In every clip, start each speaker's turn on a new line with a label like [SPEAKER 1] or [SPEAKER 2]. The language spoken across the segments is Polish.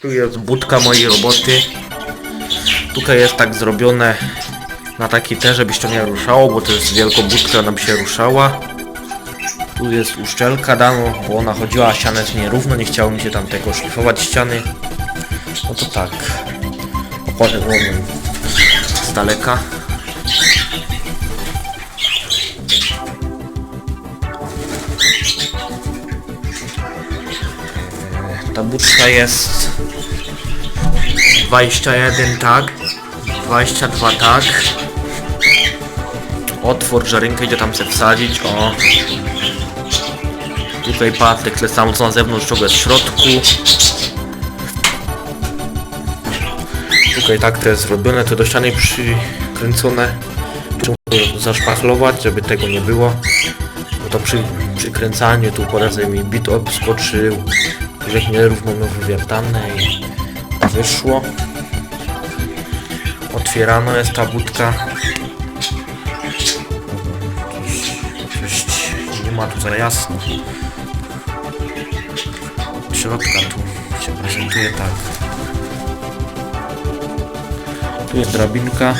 [SPEAKER 1] Tu jest budka mojej roboty. Tutaj jest tak zrobione na taki te, żebyś to nie ruszało, bo to jest wielkobudka, ona by się ruszała. Tu jest uszczelka dano, bo ona chodziła ścianę nierówno, nie chciało mi się tam tego szlifować ściany. No to tak. Wam z daleka. Ta budka jest 21 tak, 22 tak. Otwór, że rękę idzie tam sobie wsadzić, o. Tutaj patyk, tyle samo co na zewnątrz, czego jest w środku. Tutaj tak to jest zrobione, to do ściany przykręcone. Zaszpachlować, żeby tego nie było. Bo to przy przykręcaniu tu po razie mi bit obskoczył. Że nierówno miał wywiertane i wyszło. Otwierano jest ta budka. Nie ma tu za jasno. Środka tu się prezentuje tak. Tu jest drabinka.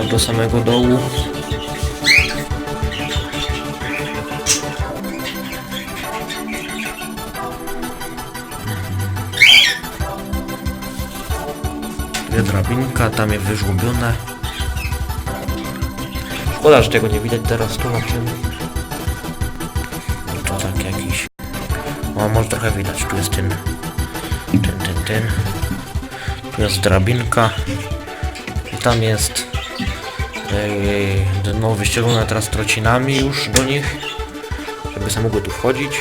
[SPEAKER 1] Aż do samego dołu. Jest drabinka, tam jest wyżłobione. Szkoda, że tego nie widać teraz tu na tym. To tak jakiś... O, może trochę widać, tu jest ten... Ten, ten, ten. Tu jest drabinka. I tam jest... Yy, no wyścielone teraz trocinami już do nich. Żeby sobie mogły tu wchodzić.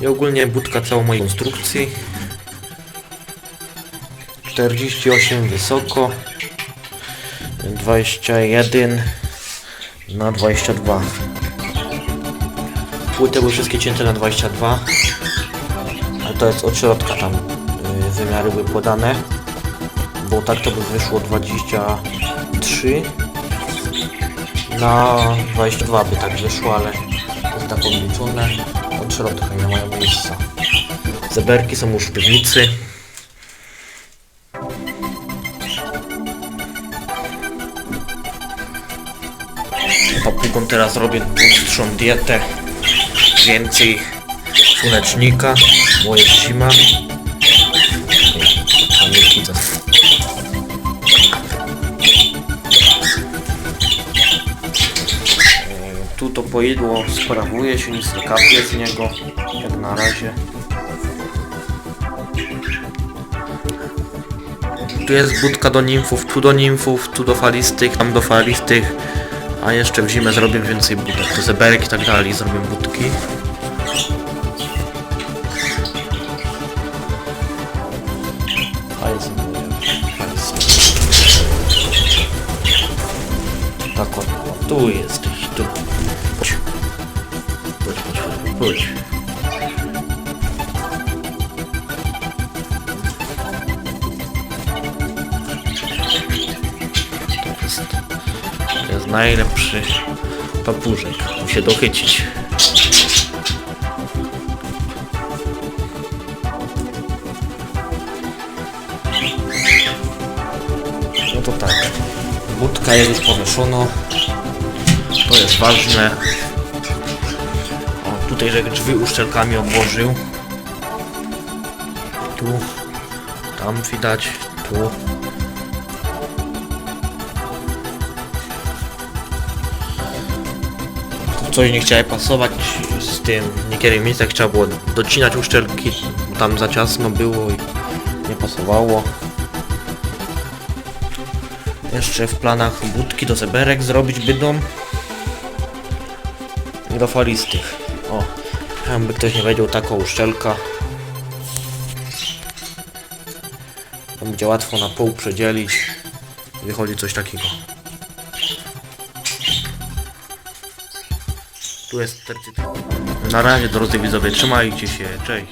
[SPEAKER 1] I ogólnie budka całą mojej konstrukcji. 48 wysoko 21 na 22 Płyty były wszystkie cięte na 22 ale to jest od środka tam y, wymiary były podane bo tak to by wyszło 23 na 22 by tak wyszło, ale to jest tak obliczone od środka nie mają miejsca. Zeberki są już w piwnicy Papugom teraz robię dłuższą dietę. Więcej słonecznika, bo jest zima. Kamilki to... E, Tu to pojedło sprawuje się, nic nie kapie z niego, jak na razie. Tu jest budka do nimfów, tu do nimfów, tu do falistych, tam do falistych. A jeszcze w zimę zrobię więcej budek, to zeberek i tak dalej, zrobię budki. Fajnie, Tak o, tu jesteś, tu. Chodź. Chodź, chodź, chodź. To to jest najlepszy papużek. Musi się dochycić. No to tak. Budka jest już powieszona. To jest ważne. O, tutaj że drzwi uszczelkami obłożył. Tu. Tam widać. Tu. Coś nie chciałem pasować z tym w niektórych miejscach trzeba było docinać uszczelki tam za ciasno było i nie pasowało. Jeszcze w planach budki do zeberek zrobić bydom i do falistych. O jakby ktoś nie wiedział taka uszczelka. To będzie łatwo na pół przedzielić wychodzi coś takiego Tu jest tercyt. Na razie drodzy widzowie, trzymajcie się, cześć.